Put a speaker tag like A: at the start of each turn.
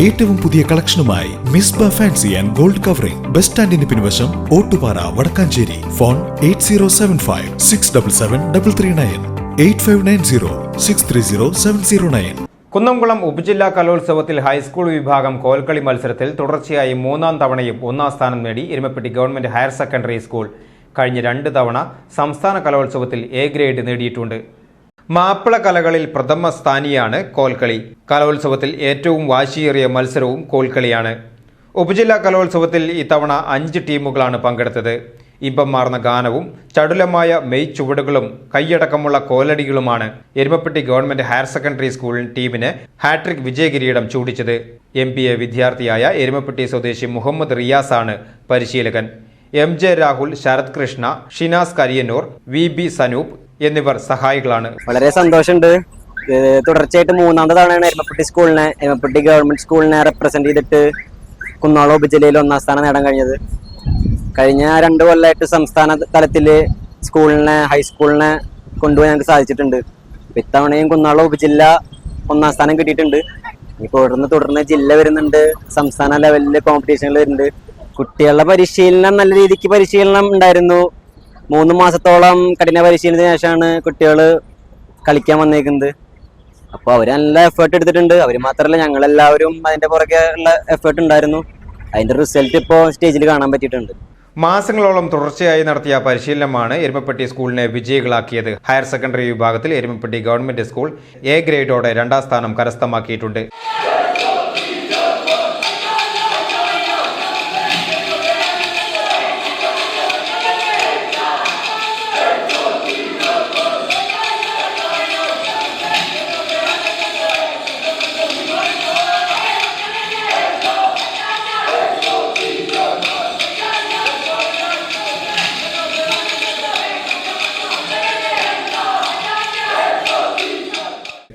A: ഏറ്റവും പുതിയ കളക്ഷനുമായി Misba fancy and gold covering. Bus സ്റ്റാൻഡിന് പിൻവശം Ottupara Vadakkanchery. Phone eight zero seven five six double seven double three nine. Eight five nine zero six three zero seven zero nine.
B: Kunnamkulam ഉപജില്ലാ കലോത്സവത്തിൽ high school വിഭാഗം കോൽക്കളി മത്സരത്തിൽ തുടർച്ചയായി മൂന്നാം തവണയും ഒന്നാം സ്ഥാനം നേടി Erumapetty government higher secondary school കഴിഞ്ഞ രണ്ട് തവണ സംസ്ഥാന കലോത്സവത്തിൽ എ ഗ്രേഡ് നേടിയിട്ടുണ്ട്. മാപ്പിള കലകളിൽ പ്രഥമ സ്ഥാനിയാണ് കോൽക്കളി. കലോത്സവത്തിൽ ഏറ്റവും വാശിയേറിയ മത്സരവും കോൽക്കളിയാണ്. ഉപജില്ലാ കലോത്സവത്തിൽ ഇത്തവണ അഞ്ച് ടീമുകളാണ് പങ്കെടുത്തത്. ഇമ്പം ഇമ്പമാർന്ന ഗാനവും ചടുലമായ മെയ് ചുവടുകളും കൈയടക്കമുള്ള കോലടികളുമാണ് Erumapetty government higher secondary school ടീമിന് ഹാട്രിക് വിജയകിരീടം ചൂടിച്ചത്. എ വിദ്യാർത്ഥിയായ എരുമപ്പെട്ടി സ്വദേശി മുഹമ്മദ് റിയാസാണ് പരിശീലകൻ. M J Rahul Sarath Krishna Shinas Kariyannur V B Sanoop എന്നിവർ സഹായികളാണ്.
C: വളരെ സന്തോഷമുണ്ട്. തുടർച്ചയായിട്ട് മൂന്നാമത്തെ തവണയാണ് എരുമപ്പെട്ടി സ്കൂളിനെ എരുമപ്പെട്ടി ഗവൺമെന്റ് സ്കൂളിനെ റെപ്രസെന്റ് ചെയ്തിട്ട് കുന്നോളം ഉപജില്ലയിൽ ഒന്നാം സ്ഥാനം നേടാൻ കഴിഞ്ഞത്. കഴിഞ്ഞ രണ്ട് കൊല്ലമായിട്ട് സംസ്ഥാന തലത്തിൽ സ്കൂളിനെ ഹൈസ്കൂളിനെ കൊണ്ടുപോയി ഞങ്ങൾക്ക് സാധിച്ചിട്ടുണ്ട്. ഇത്തവണയും കുന്നോളം ഉപജില്ല ഒന്നാം സ്ഥാനം കിട്ടിയിട്ടുണ്ട്. ഇപ്പോൾ തുടർന്ന് തുടർന്ന് ജില്ല വരുന്നുണ്ട്. സംസ്ഥാന ലെവലിൽ കോമ്പറ്റീഷനുകൾ വരുന്നുണ്ട്. കുട്ടികളുടെ പരിശീലനം നല്ല രീതിക്ക് പരിശീലനം ഉണ്ടായിരുന്നു. മൂന്ന് മാസത്തോളം കഠിന പരിശീലനത്തിന് ശേഷമാണ് കുട്ടികൾ കളിക്കാൻ വന്നേക്കുന്നത്. അപ്പോൾ അവർ നല്ല എഫേർട്ട് എടുത്തിട്ടുണ്ട്. അവർ മാത്രമല്ല ഞങ്ങളെല്ലാവരും അതിന്റെ പുറകെ ഉള്ള എഫേർട്ട് ഉണ്ടായിരുന്നു. അതിന്റെ റിസൾട്ട് ഇപ്പോൾ സ്റ്റേജിൽ കാണാൻ പറ്റിയിട്ടുണ്ട്.
B: മാസങ്ങളോളം തുടർച്ചയായി നടത്തിയ പരിശീലനമാണ് എരുമപ്പെട്ടി സ്കൂളിനെ വിജയികളാക്കിയത്. ഹയർ സെക്കൻഡറി വിഭാഗത്തിൽ എരുമപ്പെട്ടി ഗവൺമെന്റ് സ്കൂൾ എ ഗ്രേഡോടെ രണ്ടാം സ്ഥാനം കരസ്ഥമാക്കിയിട്ടുണ്ട്.